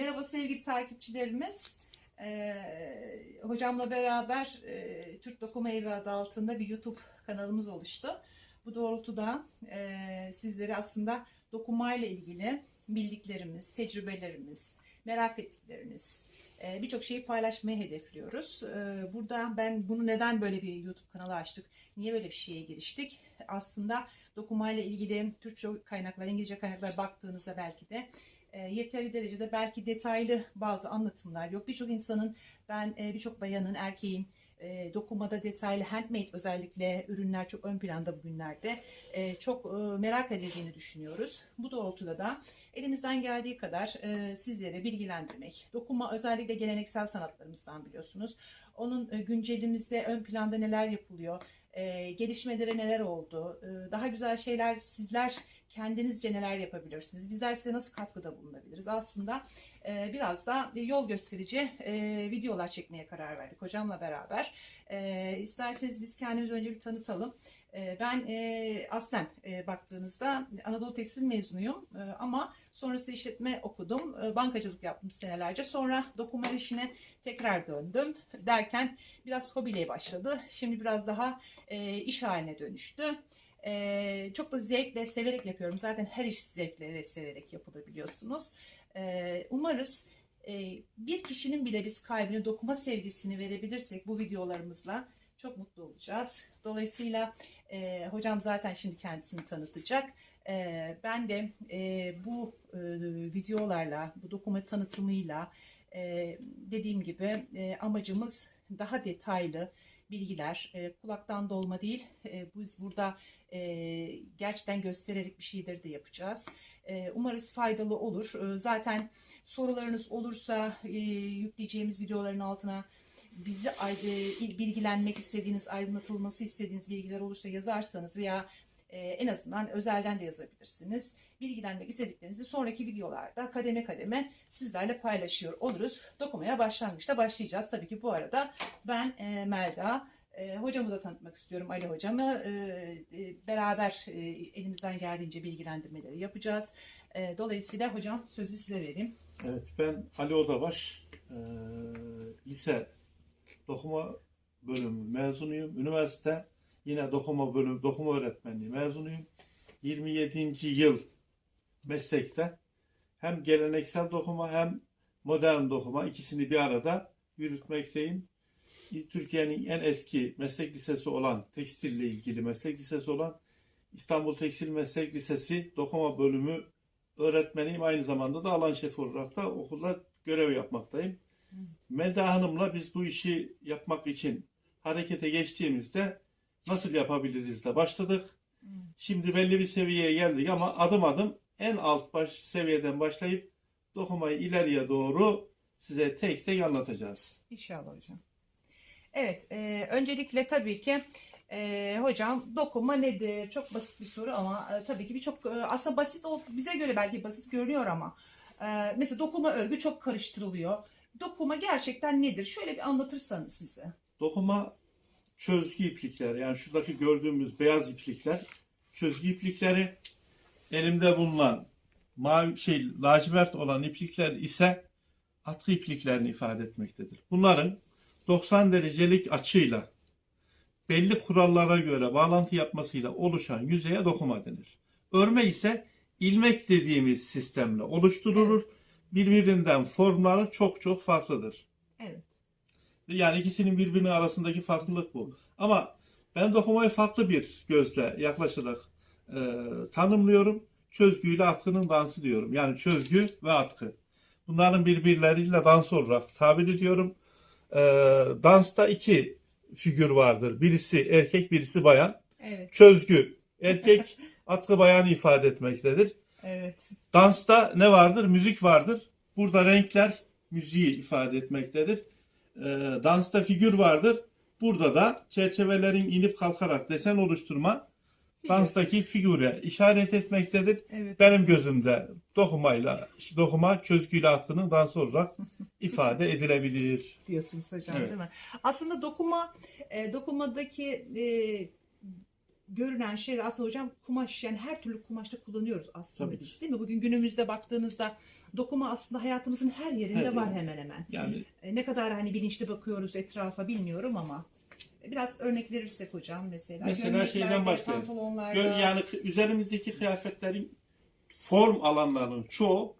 Merhaba sevgili takipçilerimiz. Ee, hocamla beraber e, Türk Dokuma Evi adı altında bir YouTube kanalımız oluştu. Bu doğrultuda e, sizlere aslında dokumayla ilgili bildiklerimiz, tecrübelerimiz, merak ettikleriniz, e, birçok şeyi paylaşmayı hedefliyoruz. E, burada ben bunu neden böyle bir YouTube kanalı açtık, niye böyle bir şeye giriştik? Aslında dokumayla ilgili Türkçe kaynaklar, İngilizce kaynaklar baktığınızda belki de e, yeterli derecede belki detaylı bazı anlatımlar yok. Birçok insanın, ben e, birçok bayanın, erkeğin e, dokumada detaylı handmade özellikle ürünler çok ön planda bugünlerde e, çok e, merak edildiğini düşünüyoruz. Bu doğrultuda da elimizden geldiği kadar sizlere bilgilendirmek, dokuma özellikle geleneksel sanatlarımızdan biliyorsunuz. Onun güncelimizde ön planda neler yapılıyor, e, gelişmelere neler oldu, daha güzel şeyler sizler kendinizce neler yapabilirsiniz, bizler size nasıl katkıda bulunabiliriz aslında e, biraz da yol gösterici e, videolar çekmeye karar verdik hocamla beraber. E, isterseniz biz kendimizi önce bir tanıtalım. E, ben e, aslen e, baktığınızda Anadolu Tekstil mezunuyum e, ama sonrasında işletme okudum. E, bankacılık yaptım senelerce. Sonra dokuma işine tekrar döndüm derken biraz hobiyle başladı. Şimdi biraz daha e, iş haline dönüştü. E, çok da zevkle, severek yapıyorum. Zaten her iş zevkle ve severek yapılabiliyorsunuz. E, umarız e, bir kişinin bile biz kalbine dokuma sevgisini verebilirsek bu videolarımızla çok mutlu olacağız. Dolayısıyla e, hocam zaten şimdi kendisini tanıtacak. E, ben de e, bu e, videolarla, bu dokuma tanıtımıyla e, dediğim gibi e, amacımız daha detaylı bilgiler, e, kulaktan dolma değil. E, biz burada e, gerçekten göstererek bir şeyleri de yapacağız. Umarız faydalı olur. Zaten sorularınız olursa yükleyeceğimiz videoların altına bizi bilgilenmek istediğiniz, aydınlatılması istediğiniz bilgiler olursa yazarsanız veya e, en azından özelden de yazabilirsiniz. Bilgilenmek istediklerinizi sonraki videolarda kademe kademe sizlerle paylaşıyor oluruz. Dokumaya başlangıçta başlayacağız. Tabii ki bu arada ben e, Melda, e, hocamı da tanıtmak istiyorum Ali hocamı. E, e, beraber e, elimizden geldiğince bilgilendirmeleri yapacağız. E, dolayısıyla hocam sözü size vereyim. Evet, ben Ali Odabaş, eee, lise dokuma bölümü mezunuyum. Üniversite yine dokuma bölümü, dokuma öğretmenliği mezunuyum. 27. yıl meslekte hem geleneksel dokuma hem modern dokuma ikisini bir arada yürütmekteyim. Türkiye'nin en eski meslek lisesi olan, tekstille ilgili meslek lisesi olan İstanbul Tekstil Meslek Lisesi dokuma bölümü öğretmeniyim. Aynı zamanda da alan şefi olarak da okulda görev yapmaktayım. Melda Hanım'la biz bu işi yapmak için harekete geçtiğimizde nasıl yapabiliriz de başladık. Şimdi belli bir seviyeye geldik ama adım adım en alt baş seviyeden başlayıp dokumayı ileriye doğru size tek tek anlatacağız. İnşallah hocam. Evet, e, öncelikle tabii ki e, hocam dokuma nedir? Çok basit bir soru ama e, tabii ki birçok e, aslında basit ol bize göre belki basit görünüyor ama e, mesela dokuma örgü çok karıştırılıyor. Dokuma gerçekten nedir? Şöyle bir anlatırsanız bize. Dokuma çözgü iplikler yani şuradaki gördüğümüz beyaz iplikler çözgü iplikleri elimde bulunan mavi şey lacivert olan iplikler ise atkı ipliklerini ifade etmektedir. Bunların 90 derecelik açıyla belli kurallara göre bağlantı yapmasıyla oluşan yüzeye dokuma denir. Örme ise ilmek dediğimiz sistemle oluşturulur. Birbirinden formları çok çok farklıdır. Yani ikisinin birbirinin arasındaki farklılık bu. Ama ben dokumayı farklı bir gözle yaklaşarak e, tanımlıyorum. Çözgüyle atkının dansı diyorum. Yani çözgü ve atkı. Bunların birbirleriyle dans olarak tabir ediyorum. E, dansta iki figür vardır. Birisi erkek, birisi bayan. Evet. Çözgü erkek, atkı bayanı ifade etmektedir. Evet. Dansta ne vardır? Müzik vardır. Burada renkler müziği ifade etmektedir. Ee, dansta figür vardır. Burada da çerçevelerin inip kalkarak desen oluşturma danstaki figüre işaret etmektedir. Evet. Benim gözümde dokumayla, dokuma çözgüyle atkının dansı olarak ifade edilebilir. diyorsunuz hocam Evet. değil mi? Aslında dokuma e, dokumadaki e, görünen şeyler aslında hocam kumaş yani her türlü kumaşta kullanıyoruz aslında Tabii. biz değil mi? Bugün günümüzde baktığınızda dokuma aslında hayatımızın her yerinde Her var yerinde. hemen hemen. Yani E, Ne kadar hani bilinçli bakıyoruz etrafa bilmiyorum ama biraz örnek verirsek hocam mesela. Mesela şeyden başlayalım. Pantolonlarda. yani üzerimizdeki kıyafetlerin form alanlarının çoğu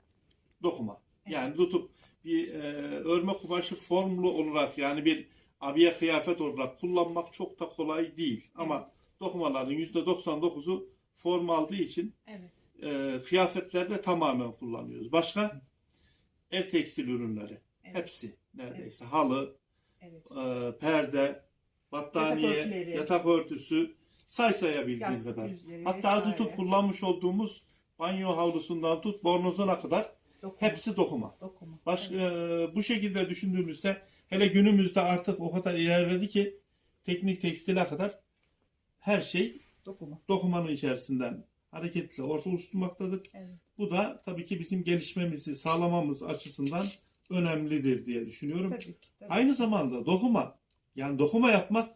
dokuma. Yani tutup bir e, örme kumaşı formlu olarak yani bir abiye kıyafet olarak kullanmak çok da kolay değil. Ama dokumaların %99'u form aldığı için Evet. E, kıyafetlerde tamamen kullanıyoruz. Başka? Ev tekstil ürünleri. Evet. Hepsi neredeyse. Halı, Evet. e, perde, battaniye, Yatak örtüleri. yatak örtüsü say sayabildiğiniz Yastık kadar. Hatta vesaire. tutup kullanmış olduğumuz banyo havlusundan tut bornozuna kadar Dokuma. hepsi dokuma. dokuma. Baş, Evet. e, bu şekilde düşündüğümüzde hele günümüzde artık o kadar ilerledi ki teknik tekstile kadar her şey dokuma. dokumanın içerisinden hareketle ortaya oluşturmaktadır. Evet. Bu da tabii ki bizim gelişmemizi sağlamamız açısından önemlidir diye düşünüyorum. Tabii ki. Tabii. Aynı zamanda dokuma yani dokuma yapmak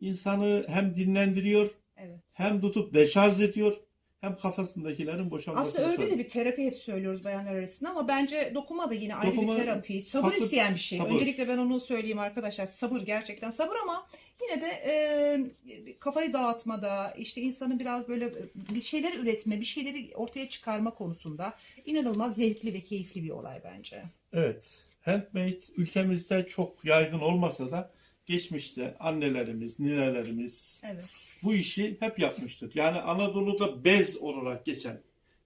insanı hem dinlendiriyor Evet. hem tutup deşarj ediyor hem kafasındakilerin boşanmasını Aslında öyle de bir terapi hep söylüyoruz bayanlar arasında ama bence dokuma da yine ayrı Dokuma bir terapi. Sabır farklı- isteyen bir şey. sabır. Öncelikle ben onu söyleyeyim arkadaşlar. Sabır gerçekten sabır ama yine de e, kafayı dağıtmada işte insanın biraz böyle bir şeyler üretme, bir şeyleri ortaya çıkarma konusunda inanılmaz zevkli ve keyifli bir olay bence. Evet. Handmade ülkemizde çok yaygın olmasa da geçmişte annelerimiz, ninelerimiz Evet. bu işi hep yapmıştır. Yani Anadolu'da bez olarak geçen.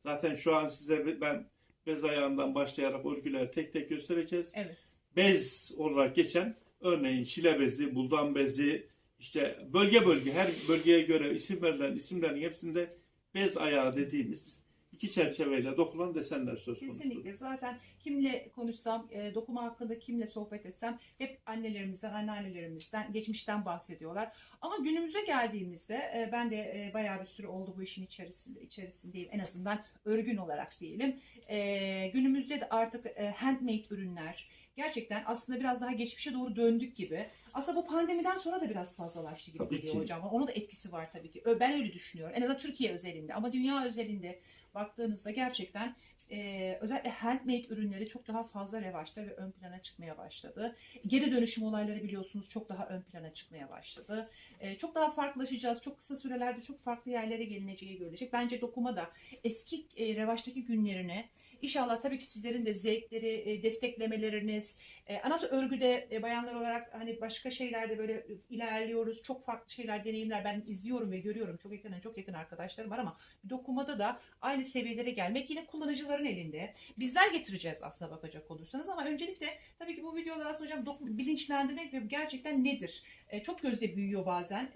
Zaten şu an size ben bez ayağından başlayarak örgüleri tek tek göstereceğiz. Evet. Bez olarak geçen örneğin şile bezi, buldan bezi, işte bölge bölge her bölgeye göre isim verilen isimlerin hepsinde bez ayağı dediğimiz iki çerçeveyle dokunan desenler söz konusu. Kesinlikle. Zaten kimle konuşsam, e, dokuma hakkında kimle sohbet etsem hep annelerimizden, anneannelerimizden, geçmişten bahsediyorlar. Ama günümüze geldiğimizde e, ben de e, bayağı bir süre oldu bu işin içerisinde, içerisindeyim. En azından örgün olarak diyelim. E, günümüzde de artık e, handmade ürünler gerçekten aslında biraz daha geçmişe doğru döndük gibi. Aslında bu pandemiden sonra da biraz fazlalaştı gibi Tabii geliyor ki. hocam. Onun da etkisi var tabii ki. Ben öyle düşünüyorum. En azından Türkiye özelinde ama dünya özelinde baktığınızda gerçekten e, özellikle handmade ürünleri çok daha fazla revaçta ve ön plana çıkmaya başladı. Geri dönüşüm olayları biliyorsunuz çok daha ön plana çıkmaya başladı. E, çok daha farklılaşacağız. Çok kısa sürelerde çok farklı yerlere gelineceği görülecek. Bence dokuma da eski e, revaçtaki günlerine inşallah tabii ki sizlerin de zevkleri, e, desteklemeleriniz, e, anası örgüde e, bayanlar olarak hani başka şeylerde böyle ilerliyoruz. Çok farklı şeyler, deneyimler ben izliyorum ve görüyorum. Çok yakın, çok yakın arkadaşlarım var ama dokumada da aynı seviyelere gelmek yine kullanıcıların elinde. Bizler getireceğiz aslına bakacak olursanız ama öncelikle tabii ki bu videolar aslında hocam bilinçlendirmek ve gerçekten nedir? Çok gözde büyüyor bazen.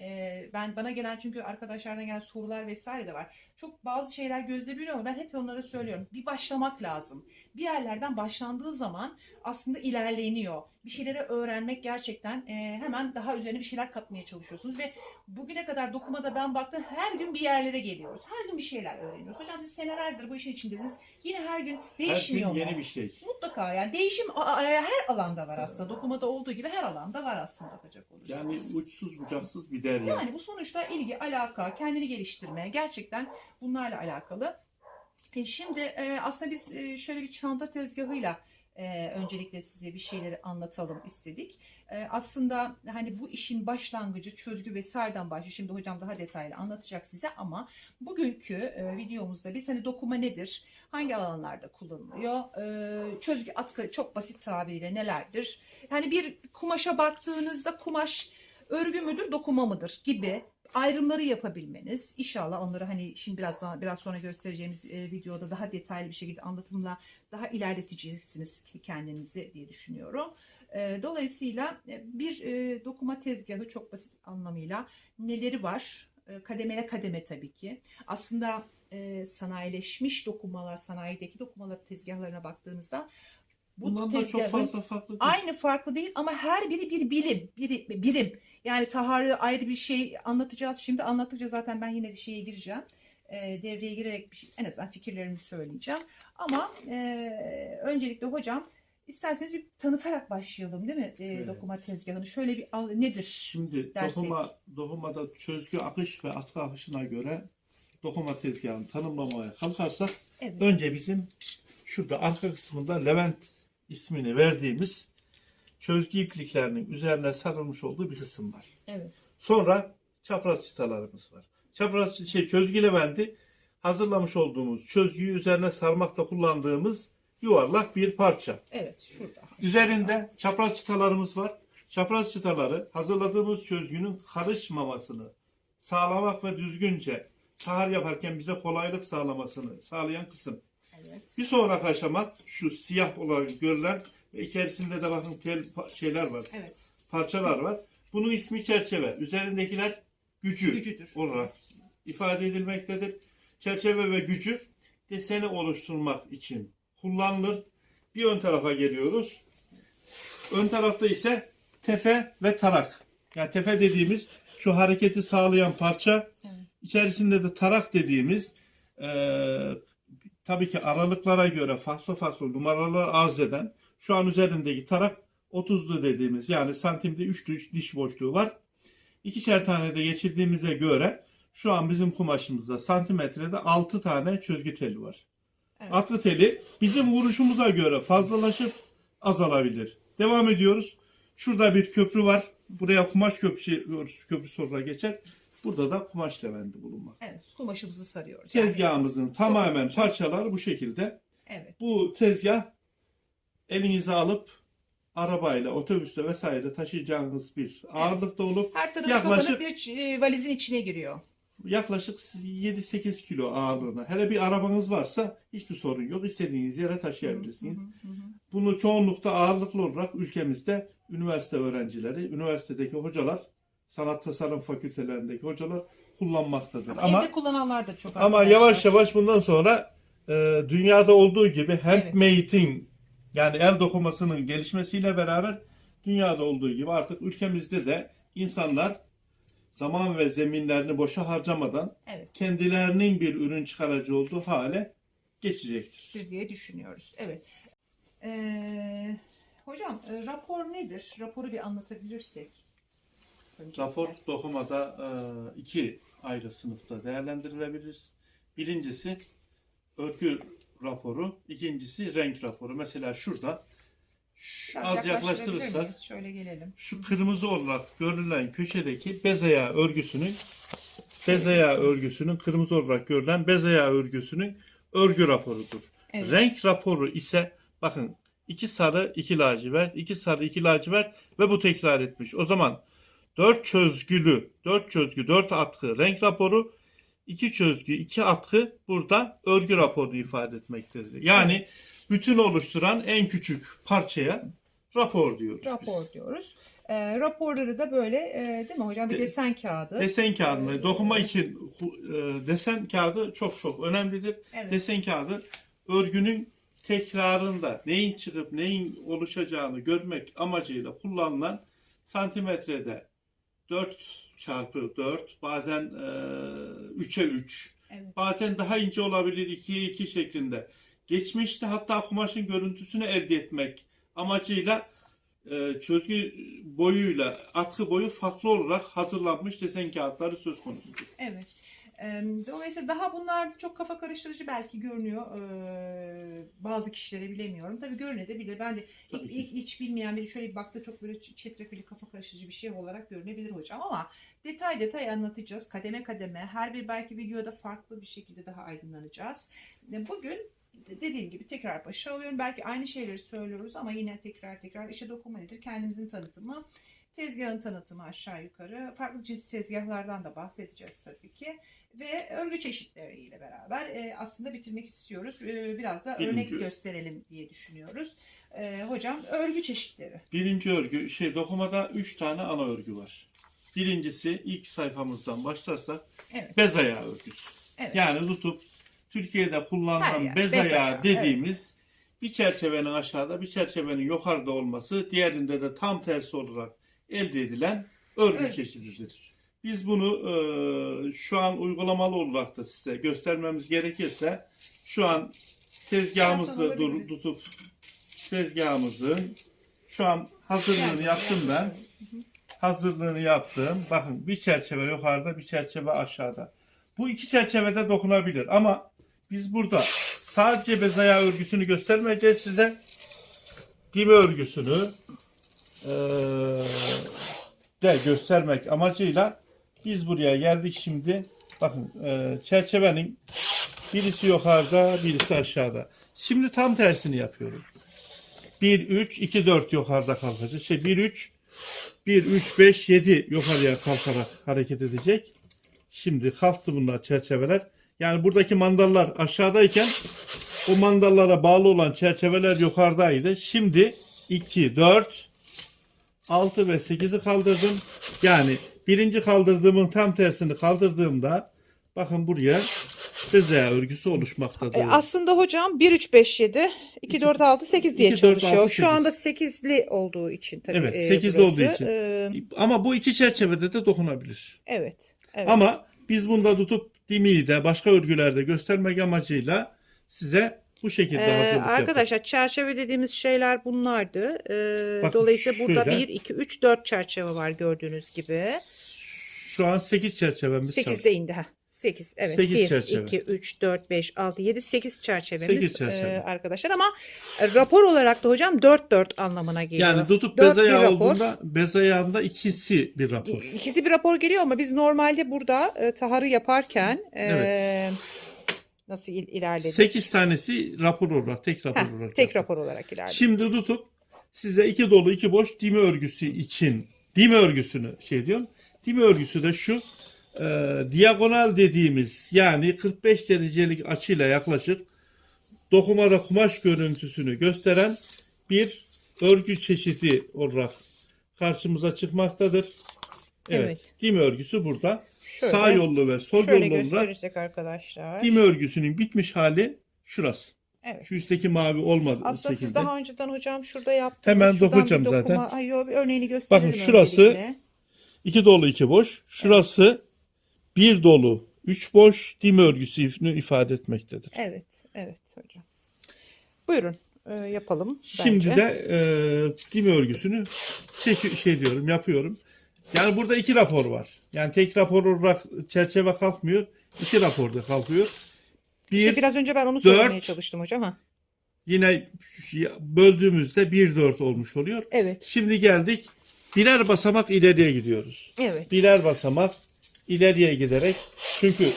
Ben bana gelen çünkü arkadaşlardan gelen sorular vesaire de var. Çok bazı şeyler gözde büyüyor ama ben hep onlara söylüyorum. Bir başlamak lazım. Bir yerlerden başlandığı zaman aslında ilerleniyor. Bir şeyleri öğrenmek gerçekten e, hemen daha üzerine bir şeyler katmaya çalışıyorsunuz ve bugüne kadar dokumada ben baktım her gün bir yerlere geliyoruz. Her gün bir şeyler öğreniyoruz. Hocam siz senelerdir bu işin içindesiniz. Yine her gün Her değişmiyor gün mu? yeni bir şey. Mutlaka yani değişim a- her alanda var aslında. Dokumada olduğu gibi her alanda var aslında bakacak Yani olursanız. uçsuz bucaksız bir derya. Yani bu sonuçta ilgi, alaka, kendini geliştirme gerçekten bunlarla alakalı. Şimdi e, aslında biz e, şöyle bir çanta tezgahıyla e, öncelikle size bir şeyleri anlatalım istedik. Aslında hani bu işin başlangıcı çözgü vesaireden başlıyor. Şimdi hocam daha detaylı anlatacak size ama bugünkü videomuzda biz hani dokuma nedir? Hangi alanlarda kullanılıyor? Çözgü atkı çok basit tabiriyle nelerdir? Yani bir kumaşa baktığınızda kumaş örgü müdür, dokuma mıdır gibi ayrımları yapabilmeniz. İnşallah onları hani şimdi biraz daha biraz sonra göstereceğimiz e, videoda daha detaylı bir şekilde anlatımla daha ilerleteceksiniz kendinizi diye düşünüyorum. E, dolayısıyla e, bir e, dokuma tezgahı çok basit anlamıyla neleri var? E, kademele kademe tabii ki. Aslında e, sanayileşmiş dokumalar, sanayideki dokumalar tezgahlarına baktığınızda bu Bundan da çok tezgahın- fazla farklı değil. Aynı farklı değil ama her biri bir bilim, biri, birim. Yani taharı ayrı bir şey anlatacağız. Şimdi anlattıkça zaten ben yine de şeye gireceğim. Ee, devreye girerek bir şey, en azından fikirlerimi söyleyeceğim. Ama e, öncelikle hocam isterseniz bir tanıtarak başlayalım değil mi e, Evet. dokuma tezgahını? Şöyle bir al, nedir? Şimdi dersek. dokuma, dokumada çözgü akış ve atkı akışına göre dokuma tezgahını tanımlamaya kalkarsak Evet. önce bizim şurada arka kısmında Levent ismini verdiğimiz çözgü ipliklerinin üzerine sarılmış olduğu bir kısım var. Evet. Sonra çapraz çıtalarımız var. Çapraz şey çözgü Levent'i hazırlamış olduğumuz çözgüyü üzerine sarmakta kullandığımız yuvarlak bir parça. Evet. Şurada. Üzerinde çapraz çıtalarımız var. Çapraz çıtaları hazırladığımız çözgünün karışmamasını sağlamak ve düzgünce tahar yaparken bize kolaylık sağlamasını sağlayan kısım. Evet. Bir sonraki aşama şu siyah olarak görülen ve içerisinde de bakın tel şeyler var, Evet. parçalar var. Bunun ismi çerçeve. Üzerindekiler gücü Gücüdür. olarak ifade edilmektedir. Çerçeve ve gücü deseni oluşturmak için kullanılır. Bir ön tarafa geliyoruz. Ön tarafta ise tefe ve tarak. Yani tefe dediğimiz şu hareketi sağlayan parça. Evet. İçerisinde de tarak dediğimiz eee, tabii ki aralıklara göre farklı farklı numaralar arz eden şu an üzerindeki tarak 30'lu dediğimiz yani santimde 3 diş, diş boşluğu var. İkişer tane de geçirdiğimize göre şu an bizim kumaşımızda santimetrede 6 tane çözgü teli var. Evet. Atkı teli bizim vuruşumuza göre fazlalaşıp azalabilir. Devam ediyoruz. Şurada bir köprü var. Buraya kumaş köprüsü, köprüsü olarak geçer. Burada da kumaş levendi bulunmak. Evet. Kumaşımızı sarıyoruz. Tezgahımızın tamamen Doğru. parçaları bu şekilde. Evet. Bu tezgah elinize alıp arabayla, otobüste vesaire taşıyacağınız bir ağırlıkta olup Her tarafı Yaklaşık- bir e, valizin içine giriyor. yaklaşık 7-8 kilo ağırlığına. Hele bir arabanız varsa hiçbir sorun yok. İstediğiniz yere taşıyabilirsiniz. Hı hı hı. Bunu çoğunlukta ağırlıklı olarak ülkemizde üniversite öğrencileri, üniversitedeki hocalar, sanat tasarım fakültelerindeki hocalar kullanmaktadır. Ama, Ama evde kullananlar da çok ama arkadaşlar. yavaş yavaş bundan sonra e, dünyada olduğu gibi handmade'in yani el dokumasının gelişmesiyle beraber dünyada olduğu gibi artık ülkemizde de insanlar zaman ve zeminlerini boşa harcamadan Evet. kendilerinin bir ürün çıkarıcı olduğu hale geçecektir. diye düşünüyoruz. Evet. Ee, hocam e, rapor nedir? Raporu bir anlatabilirsek. Öncelikle. Rapor dokumada e, iki ayrı sınıfta değerlendirilebilir. Birincisi örgü raporu, ikincisi renk raporu. Mesela şurada şu- Biraz az yaklaştırırsak? Şöyle gelelim. şu kırmızı olarak görülen köşedeki bez ayağı örgüsünün bez ayağı örgüsünün kırmızı olarak görülen bez ayağı örgüsünün örgü raporudur. Evet. Renk raporu ise bakın iki sarı, iki lacivert, iki sarı, iki lacivert ve bu tekrar etmiş. O zaman dört çözgülü, dört çözgü, dört atkı renk raporu, iki çözgü, iki atkı burada örgü raporu ifade etmektedir. Yani Evet. bütün oluşturan en küçük parçaya rapor diyoruz. biz. Rapor diyoruz. Ee, raporları da böyle e, değil mi hocam? Bir De- desen kağıdı. Desen kağıdını Evet. dokuma için e, desen kağıdı çok çok önemlidir. Evet. Desen kağıdı örgünün tekrarında neyin çıkıp neyin oluşacağını görmek amacıyla kullanılan santimetrede 4 çarpı 4 bazen e, 3'e 3 Evet. bazen daha ince olabilir 2'ye 2 şeklinde. Geçmişte hatta kumaşın görüntüsünü elde etmek amacıyla e, çözgü boyuyla atkı boyu farklı olarak hazırlanmış desen kağıtları söz konusudur. Evet. Dolayısıyla daha bunlar çok kafa karıştırıcı belki görünüyor. Bazı kişilere bilemiyorum. Tabii görünebilir. Ben de ilk, ilk hiç bilmeyen biri şöyle bir baktı çok böyle çetrefilli kafa karıştırıcı bir şey olarak görünebilir hocam. Ama detay detay anlatacağız. Kademe kademe. Her bir belki videoda farklı bir şekilde daha aydınlanacağız. Ee, Bugün dediğim gibi tekrar başa alıyorum. Belki aynı şeyleri söylüyoruz ama yine tekrar tekrar işe dokunma nedir? Kendimizin tanıtımı. Tezgahın tanıtımı aşağı yukarı. Farklı cins tezgahlardan da bahsedeceğiz tabii ki ve örgü çeşitleriyle beraber e, aslında bitirmek istiyoruz. E, biraz da Birinci- örnek gösterelim diye düşünüyoruz. E, hocam örgü çeşitleri. Birinci örgü, şey dokumada 3 tane ana örgü var. Birincisi ilk sayfamızdan başlarsak Evet. bez ayağı örgüsü. Evet. Yani tutup Türkiye'de kullanılan yer, bez, bez ayağı ayağı, dediğimiz bir çerçevenin aşağıda bir çerçevenin yukarıda olması diğerinde de tam tersi olarak elde edilen örgü, Örgü çeşididir. Biz bunu e, şu an uygulamalı olarak da size göstermemiz gerekirse şu an tezgahımızı dur, tutup tezgahımızın şu an hazırlığını yaptım ben. Hazırlığını yaptım. Bakın bir çerçeve yukarıda bir çerçeve aşağıda. Bu iki çerçevede dokunabilir ama biz burada sadece bez ayağı örgüsünü göstermeyeceğiz size. Dimi örgüsünü eee, de göstermek amacıyla biz buraya geldik şimdi. Bakın eee, çerçevenin birisi yukarıda birisi aşağıda. Şimdi tam tersini yapıyorum. 1, 3, 2, 4 yukarıda kalkacak. Şey 1, 3, 1, 3, 5, 7 yukarıya kalkarak hareket edecek. Şimdi kalktı bunlar çerçeveler. Yani buradaki mandallar aşağıdayken o mandallara bağlı olan çerçeveler yukarıdaydı. Şimdi 2, 4, 6 ve 8'i kaldırdım. Yani birinci kaldırdığımın tam tersini kaldırdığımda bakın buraya bezeya örgüsü oluşmaktadır. E, aslında hocam 1 3 5 7 2 4 6 8 diye 2, 4, 6, çalışıyor. 8. Şu anda 8'li olduğu için tabii. Evet, e, 8'li burası. olduğu için. E, Ama bu iki çerçevede de dokunabilir. evet. Evet. Ama biz bunda tutup dimiyi de başka örgülerde göstermek amacıyla size bu şekilde Ee, hazırlık arkadaşlar çerçeve dediğimiz şeyler bunlardı. Ee, Bakın dolayısıyla burada şöyle. 1, 2, 3, 4 çerçeve var gördüğünüz gibi. Şu an 8 çerçevemiz 8 çalışıyor. de indi. ha. 8 evet. Sekiz 1, çerçeve. 2, 3, 4, 5, 6, 7, 8 çerçevemiz Sekiz çerçeve. e, arkadaşlar. Ama e, rapor olarak da hocam 4, 4 anlamına geliyor. Yani tutup bez ayağı olduğunda bez ayağında ikisi bir rapor. İkisi bir rapor geliyor ama biz normalde burada e, taharı yaparken e, nasıl il- ilerledik? 8 tanesi rapor olarak, tek rapor Heh, olarak. tek yaptık. rapor olarak ilerledik. Şimdi tutup size iki dolu iki boş dimi örgüsü için dimi örgüsünü şey diyorum. Dimi örgüsü de şu e, diagonal dediğimiz yani 45 derecelik açıyla yaklaşık dokumada kumaş görüntüsünü gösteren bir örgü çeşidi olarak karşımıza çıkmaktadır. Evet. Evet. Dim örgüsü burada. Şöyle- Sağ yollu ve sol Şöyle yollu olarak arkadaşlar. dim örgüsünün bitmiş hali şurası. Evet. Şu üstteki mavi olmadı Aslında siz şekilde. daha önceden hocam şurada yaptınız. Hemen bir dokuma- zaten. Ay, yo, bir örneğini gösterelim Bakın şurası öncelikle. İki dolu iki boş. Şurası bir dolu üç boş dim örgüsünü ifade etmektedir. Evet, evet hocam. Buyurun e, yapalım. Şimdi bence. de e, dim örgüsünü çeki- şey diyorum yapıyorum. Yani burada iki rapor var. Yani tek rapor olarak çerçeve kalkmıyor. İki raporda kalkıyor. Bir Biraz önce ben onu dört, söylemeye çalıştım hocam. Ha. yine böldüğümüzde bir dört olmuş oluyor. Evet, Şimdi geldik birer basamak ileriye gidiyoruz. evet. birer basamak ileriye giderek çünkü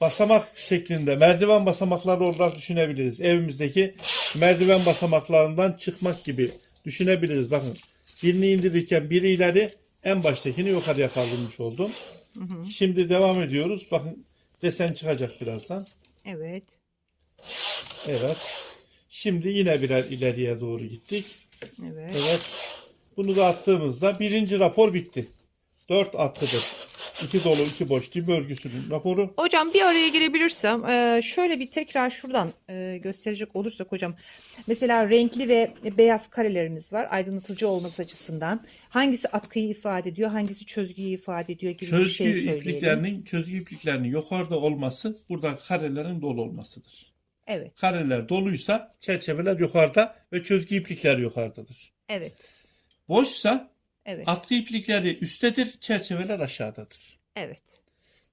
basamak şeklinde merdiven basamakları olarak düşünebiliriz. Evimizdeki merdiven basamaklarından çıkmak gibi düşünebiliriz. Bakın birini indirirken biri ileri en baştakini yukarıya kaldırmış oldum. Şimdi devam ediyoruz. Bakın desen çıkacak birazdan. Evet. Evet. Şimdi yine birer ileriye doğru gittik. Evet. Evet. Bunu da attığımızda birinci rapor bitti. Dört atkıdır. İki dolu iki boş dim örgüsünün raporu. Hocam bir araya girebilirsem e, şöyle bir tekrar şuradan e, gösterecek olursak hocam mesela renkli ve beyaz karelerimiz var aydınlatıcı olması açısından hangisi atkıyı ifade ediyor hangisi çözgüyü ifade ediyor gibi bir Çözgü şey söyleyelim. ipliklerinin çözgü ipliklerinin yukarıda olması burada karelerin dolu olmasıdır. Evet Kareler doluysa çerçeveler yukarıda ve çözgü iplikler yukarıdadır. evet Boşsa evet atkı iplikleri üsttedir, çerçeveler aşağıdadır. evet.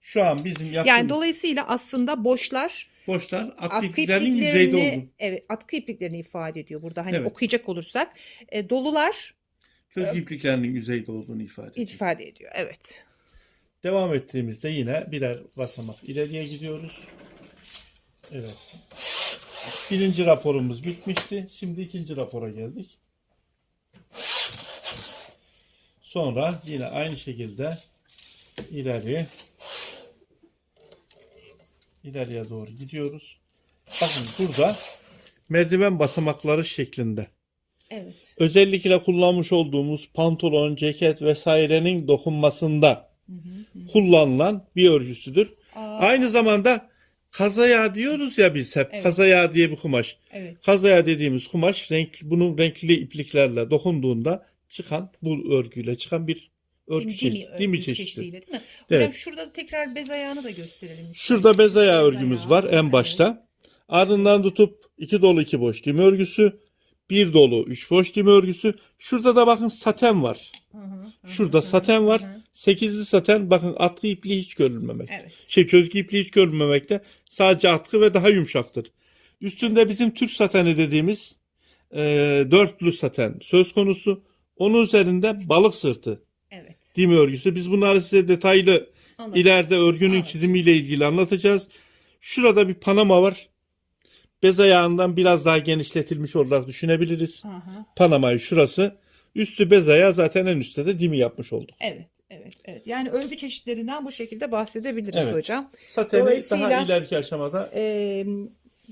Şu an bizim yaptığımız Yani dolayısıyla aslında boşlar boşlar atkı, atkı ipliklerinin yüzeyde olduğu. evet atkı ipliklerini ifade ediyor burada hani Evet. okuyacak olursak E, dolular Çözgü ipliklerinin yüzeyde olduğunu ifade ediyor. ifade ediyor evet. Devam ettiğimizde yine birer basamak ileriye gidiyoruz. Evet. Birinci raporumuz bitmişti. Şimdi ikinci rapora geldik. Sonra yine aynı şekilde ileri ileriye doğru gidiyoruz. Bakın burada merdiven basamakları şeklinde Evet. özellikle kullanmış olduğumuz pantolon, ceket vesairenin dokunmasında kullanılan bir örgüsüdür. Aa, Aynı zamanda kazaya diyoruz ya biz hep. Evet. Kazaya diye bir kumaş. evet. Kazaya dediğimiz kumaş renk bunun renkli ipliklerle dokunduğunda çıkan bu örgüyle çıkan bir örgü Dimi, çeşidi. dimi, Dimi çeşidi. çeşidiyle değil mi? Evet. Hocam şurada da tekrar bez ayağını da gösterelim. isterseniz. Şurada bez ayağı Bez örgümüz ayağı, var en evet. başta. Ardından tutup iki dolu iki boş dim örgüsü. Bir dolu, üç boş dimi örgüsü. Şurada da bakın saten var. Hı hı, hı Şurada hı, saten var. hı. Sekizli saten bakın atkı ipliği hiç görülmemek. Evet. Şey çözgü ipliği hiç görülmemekte. Sadece atkı ve daha yumuşaktır. Üstünde bizim Türk sateni dediğimiz e, dörtlü saten söz konusu. Onun üzerinde balık sırtı Evet. dimi örgüsü. Biz bunları size detaylı Anlatacağız. ileride örgünün Anlatacağız. çizimiyle ilgili anlatacağız. Şurada bir panama var. Bez ayağından biraz daha genişletilmiş olarak düşünebiliriz. Hı. Panamayı şurası. Üstü bez ayağı zaten en üstte de dimi yapmış olduk. Evet, evet, evet. Yani örgü çeşitlerinden bu şekilde bahsedebiliriz Evet. hocam. Sateni daha ileriki aşamada Ee,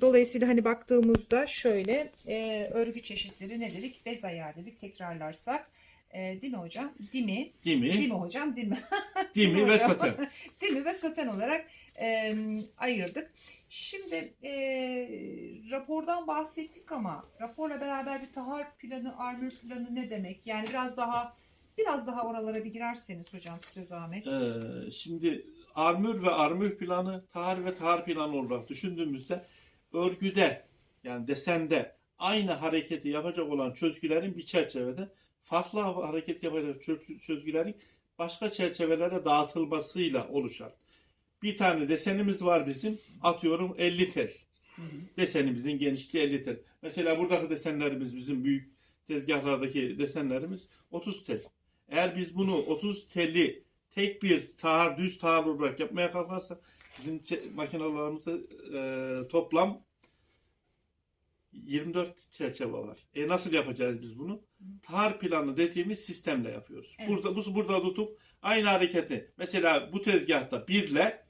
dolayısıyla hani baktığımızda şöyle e, örgü çeşitleri ne dedik? Bez ayağı dedik tekrarlarsak. E, değil mi hocam? Dimi. dimi, Değil mi hocam? Değil mi? dimi ve hocam? saten. Dimi ve saten olarak e, ayırdık. Şimdi e, rapordan bahsettik ama raporla beraber bir tahar planı, armür planı ne demek? Yani biraz daha biraz daha oralara bir girerseniz hocam size zahmet. Ee, şimdi armür ve armür planı, tahar ve tahar planı olarak düşündüğümüzde örgüde yani desende aynı hareketi yapacak olan çözgülerin bir çerçevede farklı hareket yapacak çö- çözgülerin başka çerçevelere dağıtılmasıyla oluşan bir tane desenimiz var bizim. Atıyorum 50 tel. Desenimizin genişliği 50 tel. Mesela buradaki desenlerimiz bizim büyük tezgahlardaki desenlerimiz 30 tel. Eğer biz bunu 30 telli tek bir tahar, düz tahar olarak yapmaya kalkarsak bizim makinalarımızda e, toplam 24 çerçeve var. E nasıl yapacağız biz bunu? Tahar planı dediğimiz sistemle yapıyoruz. Evet. Burada bu burada tutup aynı hareketi mesela bu tezgahta 1 ile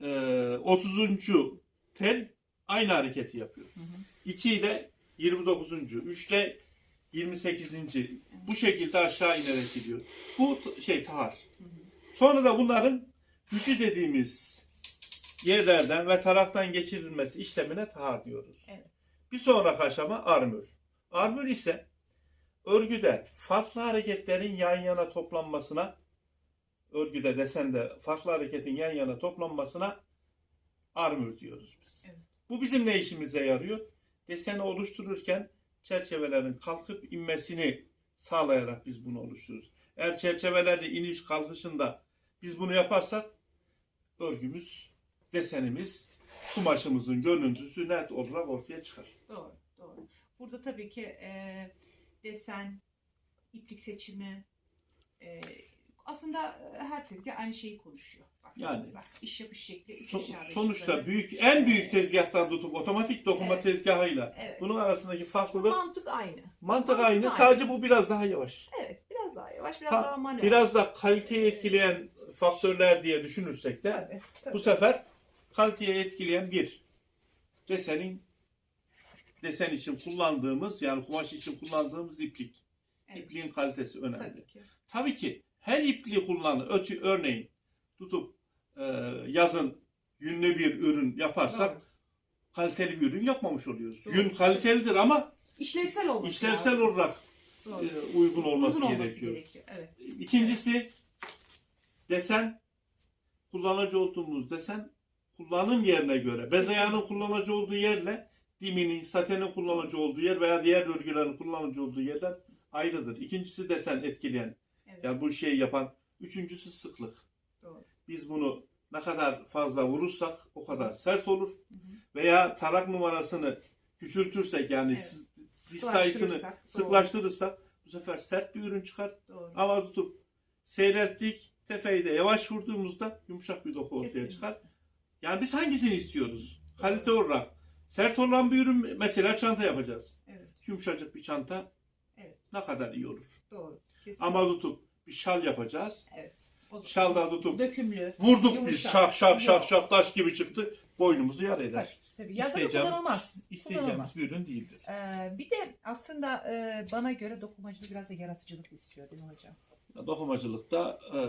e, 30. tel aynı hareketi yapıyor. Hı hı. 2 ile 29. 3 ile 28. Bu şekilde aşağı inerek gidiyor. Bu şey hı. Sonra da bunların gücü dediğimiz yerlerden ve taraftan geçirilmesi işlemine tahar diyoruz. Evet. Bir sonraki aşama armür. Armür ise örgüde farklı hareketlerin yan yana toplanmasına örgüde desende farklı hareketin yan yana toplanmasına armür diyoruz biz. Evet. Bu bizim ne işimize yarıyor? Deseni oluştururken çerçevelerin kalkıp inmesini sağlayarak biz bunu oluştururuz. Eğer çerçevelerle iniş kalkışında biz bunu yaparsak örgümüz, desenimiz, kumaşımızın görüntüsü net olarak ortaya çıkar. Doğru, doğru. Burada tabii ki e, desen, iplik seçimi, e, aslında her tezgah aynı şeyi konuşuyor. Baktığınızda. İş yapış şekli, üç So- sonuçta yukarı. büyük en büyük tezgahtan tutup otomatik dokuma Evet. tezgahıyla Evet. bunun arasındaki farklılık mantık aynı. mantık mantık aynı. aynı. Sadece bu biraz daha yavaş. Evet, biraz daha yavaş, biraz Ha, daha manuel. Biraz da kaliteyi etkileyen faktörler diye düşünürsek de Tabii, tabii. bu sefer kaliteyi etkileyen bir desenin desen için kullandığımız yani kumaş için kullandığımız iplik. Evet, İpliğin kalitesi önemli. tabii ki. Tabii ki her ipliği kullanır. Ötü örneğin tutup e, yazın yünlü bir ürün yaparsak Doğru. kaliteli bir ürün yapmamış oluyoruz. Doğru. Yün kalitelidir ama İşlevsel olması işlevsel lazım. olarak Doğru. e, uygun olması, Uygun olması gerekiyor. gerekiyor. Evet. İkincisi desen kullanıcı olduğumuz desen kullanım yerine göre bez ayağının kullanıcı olduğu yerle diminin, satenin kullanıcı olduğu yer veya diğer örgülerin kullanıcı olduğu yerden ayrıdır. İkincisi desen etkileyen evet. yani bu şeyi yapan. Üçüncüsü sıklık. Doğru. Biz bunu ne kadar fazla vurursak o kadar sert olur. Hı hı. Veya tarak numarasını küçültürsek yani Evet. diş sayısını Sıklaştırırsak, doğru. sıklaştırırsak bu sefer sert bir ürün çıkar. Doğru. Ama tutup seyrettik tefeyi de yavaş vurduğumuzda yumuşak bir doku ortaya Kesinlikle. çıkar. Yani biz hangisini istiyoruz? Kalite olarak. Sert olan bir ürün mesela çanta yapacağız. Evet, Yumuşacık bir çanta Evet. ne kadar iyi olur. doğru. Kesinlikle. Ama tutup bir şal yapacağız. evet. O zaman Şalda tutup dökümlü. Vurduk biz Yumuşak. şak şak şak Yok. şak taş gibi çıktı. Boynumuzu yar Tabii, eder. tabii. Da İsteyeceğim- kullanılmaz. İsteyeceğimiz bir ürün değildir. Ee, bir de aslında e, bana göre dokumacılık biraz da yaratıcılık istiyor değil mi hocam? Dokumacılıkta e,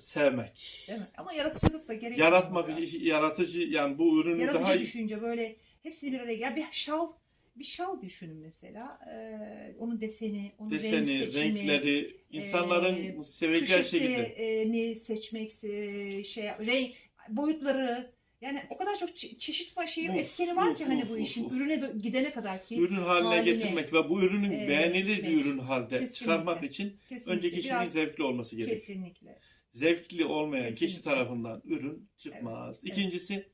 sevmek. Değil mi? Ama yaratıcılık da gerekiyor. Yaratmak, biraz. yaratıcı yani bu ürünü Yaratıcı daha düşünce böyle hepsini bir araya gel. Bir şal bir şal düşünün mesela. Ee, onun deseni, onun renk deseni, seçimi, renkleri, insanların e, seveceği şekilde. köşesini seçmek, e, şey renk boyutları Yani o kadar çok çe- çeşit var Of, etkeni var of, ki hani of, bu of, işin of. ürüne de- gidene kadar ki ürün haline haline, getirmek ve bu ürünün e, beğenilir bir evet. ürün halde Kesinlikle. çıkarmak için kesinlikle önce kişinin biraz zevkli olması gerekiyor. kesinlikle. Zevkli olmayan kişi Kesinlikle. tarafından ürün çıkmaz. Evet, İkincisi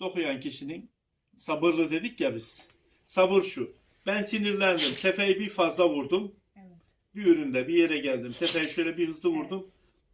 dokuyan kişinin sabırlı dedik ya biz. Sabır şu. Ben sinirlendim. Tefeyi bir fazla vurdum. Evet. Bir üründe bir yere geldim. Tefeyi şöyle bir hızlı vurdum.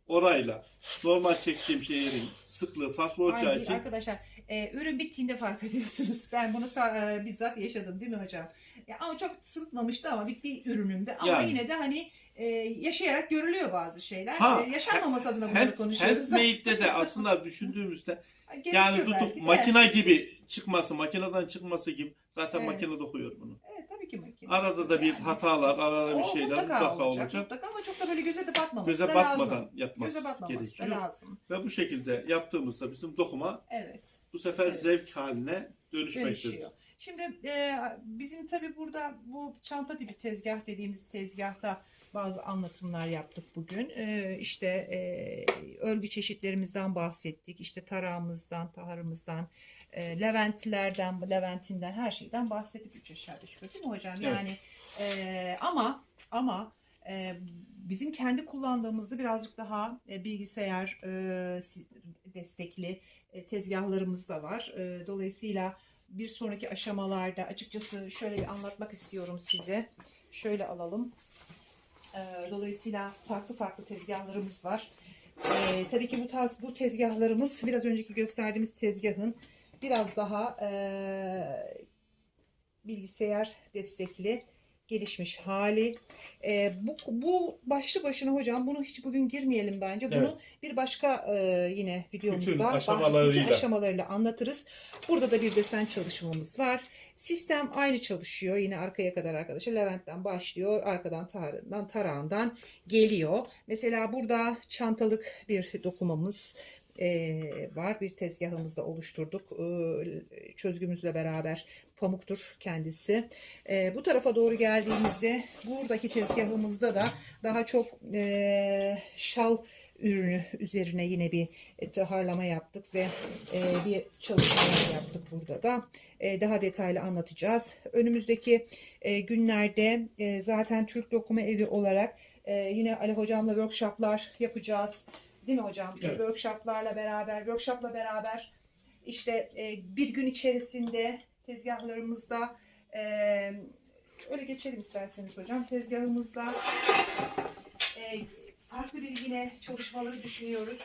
Orayla normal çektiğim şeylerin sıklığı farklı olacağı Ay, için Arkadaşlar e, ürün bittiğinde fark ediyorsunuz. Ben bunu ta- e, bizzat yaşadım değil mi hocam? Ya, ama çok sırıtmamıştı ama bir, bir ürünümde. Ama Yani. yine de hani e, yaşayarak görülüyor bazı şeyler. Ha, E, yaşanmaması adına Hand, konuşuyoruz. handmade'de de aslında düşündüğümüzde Gerekiyor yani belki tutup de. makina gibi çıkması, makineden çıkması gibi zaten Evet. makine dokuyor bunu. Evet tabii ki makine. Arada da bir Yani. hatalar, arada bir O şeyler mutlaka, mutlaka olacak, olacak. Mutlaka ama çok da böyle göze de batmaması Göze da batmadan lazım. yapmak Göze batmaması gerekiyor. da lazım. Ve bu şekilde yaptığımızda bizim dokuma Evet. bu sefer Evet. zevk haline dönüşmektedir. dönüşüyor. Şimdi e, bizim tabii burada bu çanta tipi tezgah dediğimiz tezgahta bazı anlatımlar yaptık bugün. E, işte e, örgü çeşitlerimizden bahsettik. İşte tarağımızdan, taharımızdan, e, leventlerden, leventinden her şeyden bahsettik üç aşağı beş yukarı değil mi hocam? Evet. Yani e, ama ama e, bizim kendi kullandığımızda birazcık daha e, bilgisayar e, destekli e, tezgahlarımız da var. E, dolayısıyla bir sonraki aşamalarda açıkçası şöyle bir anlatmak istiyorum size. Şöyle alalım. E, dolayısıyla farklı farklı tezgahlarımız var. E, tabii ki bu tarz bu tezgahlarımız biraz önceki gösterdiğimiz tezgahın biraz daha e, bilgisayar destekli gelişmiş hali. E, bu, bu başlı başına hocam bunu hiç bugün girmeyelim bence. Bunu Evet. bir başka e, yine videomuzda Bütün aşamalarıyla. bütün aşamalarıyla anlatırız. Burada da bir desen çalışmamız var. Sistem aynı çalışıyor. Yine arkaya kadar arkadaşlar Levent'ten başlıyor. Arkadan tarağından, tarağından geliyor. Mesela burada çantalık bir dokumamız e, var. Bir tezgahımızda oluşturduk. E, çözgümüzle beraber pamuktur kendisi. E, bu tarafa doğru geldiğimizde buradaki tezgahımızda da daha çok e, şal ürünü üzerine yine bir e, taharlama yaptık ve e, bir çalışmalar yaptık burada da. E, daha detaylı anlatacağız. Önümüzdeki e, günlerde e, zaten Türk Dokuma Evi olarak e, yine Ali Hocam'la workshoplar yapacağız. Değil mi hocam? Evet. Workshoplarla beraber, workshopla beraber işte e, bir gün içerisinde tezgahlarımızda e, öyle geçelim isterseniz hocam. Tezgahımızda e, farklı bir yine çalışmaları düşünüyoruz.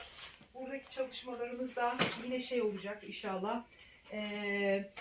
Buradaki çalışmalarımız da yine şey olacak inşallah. E,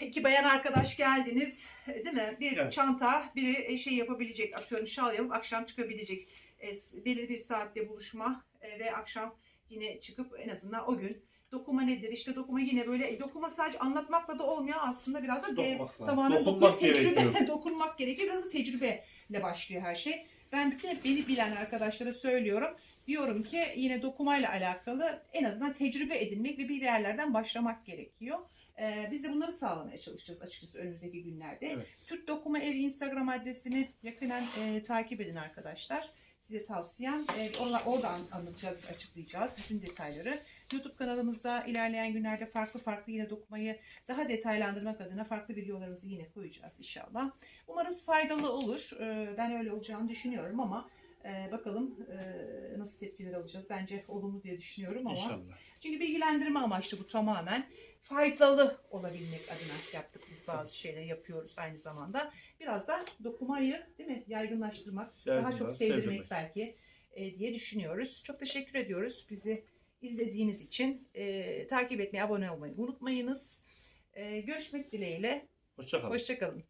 iki bayan arkadaş geldiniz değil mi? Bir Evet. çanta, biri şey yapabilecek, atıyorum şal yapıp akşam çıkabilecek. E, belirli bir saatte buluşma e, ve akşam yine çıkıp en azından o gün dokuma nedir? İşte dokuma yine böyle dokuma sadece anlatmakla da olmuyor aslında biraz da de, Dokunmakla. tamamen Dokunmak dokun- tecrübe, gerekiyor. dokunmak gerekiyor. Biraz da tecrübeyle başlıyor her şey. Ben bütün hep beni bilen arkadaşlara söylüyorum. Diyorum ki yine dokumayla alakalı en azından tecrübe edinmek ve bir yerlerden başlamak gerekiyor. Ee, biz de bunları sağlamaya çalışacağız açıkçası önümüzdeki günlerde. Evet. Türk Dokuma Evi Instagram adresini yakinen e, takip edin arkadaşlar. Size tavsiyem. E, orada, orada an- anlatacağız, açıklayacağız bütün detayları. YouTube kanalımızda ilerleyen günlerde farklı farklı yine dokumayı daha detaylandırmak adına farklı videolarımızı yine koyacağız inşallah. Umarız faydalı olur. E, ben öyle olacağını düşünüyorum ama e, bakalım e, nasıl tepkiler alacağız. Bence olumlu diye düşünüyorum ama. İnşallah. Çünkü bilgilendirme amaçlı bu tamamen. Faydalı olabilmek adına yaptık bazı şeyleri yapıyoruz aynı zamanda. Biraz da dokumayı değil mi yaygınlaştırmak, daha Yaygınlar, çok sevdirmek, sevdirmek. belki e, diye düşünüyoruz. Çok teşekkür ediyoruz bizi izlediğiniz için. E, takip etmeyi, abone olmayı unutmayınız. E, görüşmek dileğiyle. Hoşçakalın. Hoşçakalın.